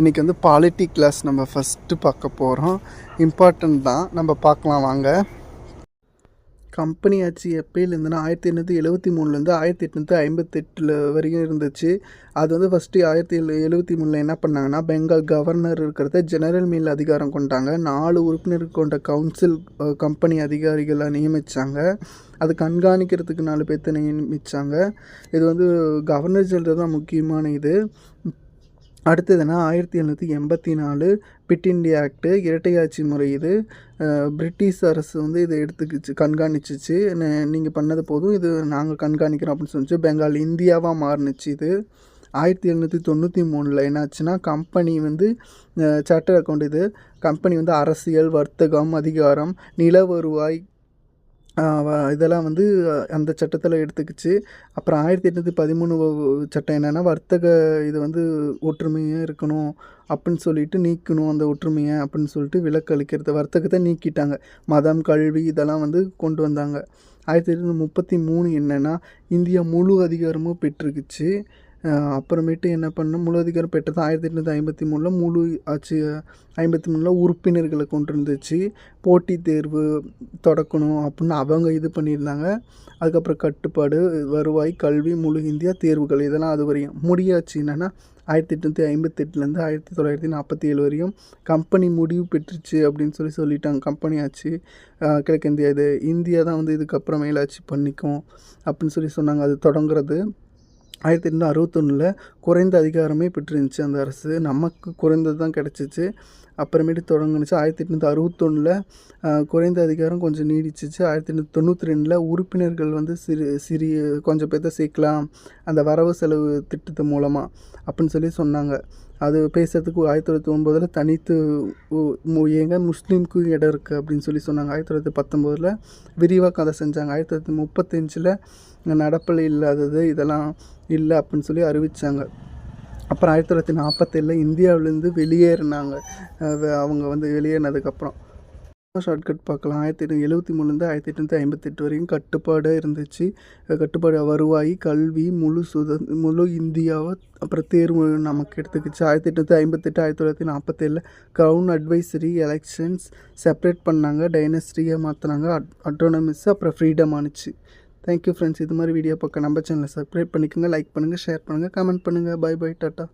இன்றைக்கி வந்து polity class நம்ம ஃபஸ்ட்டு பார்க்க போகிறோம் இம்பார்ட்டன்ட் தான். நம்ம பார்க்கலாம் வாங்க. கம்பெனி ஆட்சி எப்பயிலேருந்துன்னா ஆயிரத்தி எண்ணூற்றி எழுபத்தி மூணுலேருந்து ஆயிரத்தி எட்நூற்றி ஐம்பத்தெட்டில் வரைக்கும் இருந்துச்சு. அது வந்து ஃபஸ்ட்டு ஆயிரத்தி எழு எழுபத்தி மூணில் என்ன பண்ணாங்கன்னா பெங்கால் கவர்னர் இருக்கிறத ஜெனரல் மீல் அதிகாரம் கொண்டாங்க. நாலு உறுப்பினர் கொண்ட கவுன்சில் கம்பெனி அதிகாரிகளை நியமித்தாங்க அது கண்காணிக்கிறதுக்கு நாலு பேர்த்த நியமித்தாங்க இது வந்து கவர்னர் ஜெனரல் தான் முக்கியமான இது. அடுத்ததுனா ஆயிரத்தி எழுநூற்றி எண்பத்தி நாலு பிட் இண்டியா ஆக்டு இரட்டையாட்சி முறை இது. பிரிட்டிஷ் அரசு வந்து இதை எடுத்துக்கிச்சு கண்காணிச்சிச்சு. நீங்கள் பண்ணது போதும் இது நாங்கள் கண்காணிக்கிறோம் அப்படின்னு சொல்லிச்சு. பெங்கால் இந்தியாவாக மாறுனுச்சு இது. ஆயிரத்தி எழுநூற்றி தொண்ணூற்றி மூணில் என்னாச்சுன்னா கம்பெனி வந்து சார்ட்டர் அக்கௌண்ட் இது. கம்பெனி வந்து அரசியல் வர்த்தகம் அதிகாரம் நில வருவாய் இதெல்லாம் வந்து அந்த சட்டத்தில் எடுத்துக்கிச்சு. அப்புறம் ஆயிரத்தி எட்நூற்றி பதிமூணு சட்டம் என்னென்னா வர்த்தக இது வந்து ஒற்றுமையாக இருக்கணும் அப்படின்னு சொல்லிட்டு நீக்கணும் அந்த ஒற்றுமையை அப்படின்னு சொல்லிட்டு விலக்கு அளிக்கிறது. வர்த்தகத்தை நீக்கிட்டாங்க. மதம் கல்வி இதெல்லாம் வந்து கொண்டு வந்தாங்க. ஆயிரத்தி எட்நூற்றி முப்பத்தி மூணு என்னென்னா இந்தியா முழு அதிகாரமும் பெற்றுக்குச்சு. அப்புறமேட்டு என்ன பண்ணோம்? முழு அதிகாரம் பெற்றது ஆயிரத்தி எட்நூற்றி ஐம்பத்தி மூணில் முழு ஆட்சி ஐம்பத்தி மூணில் உறுப்பினர்களை கொண்டு இருந்துச்சு. போட்டித் தேர்வு தொடக்கணும் அப்படின்னு அவங்க இது பண்ணியிருந்தாங்க. அதுக்கப்புறம் கட்டுப்பாடு வருவாய் கல்வி முழு இந்தியா தேர்வுகள் இதெல்லாம் அது வரையும். முடியாச்சு என்னென்னா ஆயிரத்தி எட்நூற்றி ஐம்பத்தெட்டுலேருந்து ஆயிரத்தி தொள்ளாயிரத்தி நாற்பத்தி ஏழு வரையும் கம்பெனி முடிவு பெற்றுச்சு அப்படின்னு சொல்லி சொல்லிட்டாங்க. கம்பெனி ஆச்சு. கிழக்கிந்தியா இது இந்தியா தான் வந்து இதுக்கப்புறம் மேலாட்சி பண்ணிக்கும் அப்படின்னு சொல்லி சொன்னாங்க. அது தொடங்குறது. ஆயிரத்தி எட்நூற்றி அறுபத்தொன்னில் குறைந்த அதிகாரமே பெற்றிருந்துச்சு அந்த அரசு. நமக்கு குறைந்தது தான் கிடச்சிச்சு. அப்புறமேட்டு தொடங்குனுச்சு. ஆயிரத்தி எட்நூற்றி அறுபத்தொன்னில் குறைந்த அதிகாரம் கொஞ்சம் நீடிச்சிச்சு. ஆயிரத்தி எட்நூற்றி தொண்ணூற்றி ரெண்டில் உறுப்பினர்கள் வந்து சிறு சிறிய கொஞ்சம் பேர்த்த சேர்க்கலாம். அந்த வரவு செலவு திட்டத்து மூலமாக அப்படின்னு சொல்லி சொன்னாங்க. அது பேசுறதுக்கு ஆயிரத்தி தொள்ளாயிரத்தி ஒன்பதில் தனித்து மு- ஏங்க முஸ்லீமுக்கு இடம் இருக்குது அப்படின்னு சொல்லி சொன்னாங்க. ஆயிரத்தி தொள்ளாயிரத்தி பத்தொம்போதில் விரிவாக கதை செஞ்சாங்க. ஆயிரத்தி தொள்ளாயிரத்தி முப்பத்தஞ்சில் நடப்பில் இல்லாதது இதெல்லாம் இல்லை அப்படின்னு சொல்லி அறிவித்தாங்க அப்புறம் ஆயிரத்தி தொள்ளாயிரத்தி நாற்பத்தேழில் இந்தியாவிலேருந்து வெளியேறினாங்க. அவங்க வந்து வெளியேறினதுக்கப்புறம் ஷார்ட்கட் பார்க்கலாம். ஆயிரத்தி எட்டு எழுபத்தி மூணுலேருந்து ஆயிரத்தி எட்நூற்றி ஐம்பத்தெட்டு வரைக்கும் கட்டுப்பாடாக இருந்துச்சு. கட்டுப்பாடு வருவாய் கல்வி முழு சுத முழு இந்தியாவை அப்புறம் தேர்வு நமக்கு எடுத்துக்கிச்சு. ஆயிரத்தி எட்நூற்றி ஐம்பத்தெட்டு ஆயிரத்தி தொள்ளாயிரத்தி நாற்பத்தேழில் க்ரௌன் அட்வைசரி எலெக்ஷன்ஸ் செப்பரேட் பண்ணாங்க. டைனஸ்ட்ரியை மாற்றினாங்க அட் அட்ரோனமிஸ் அப்புறம் ஃப்ரீடம் ஆணுச்சு தேங்க்யூ ஃப்ரெண்ட்ஸ் இது மாதிரி வீடியோ பார்க்க நம்ம சேனலை சப்ஸ்கிரைப் பண்ணிக்கோங்க லைக் பண்ணுங்கள் ஷேர் பண்ணுங்கள் கமெண்ட் பண்ணுங்கள் பை பை டாட்டா.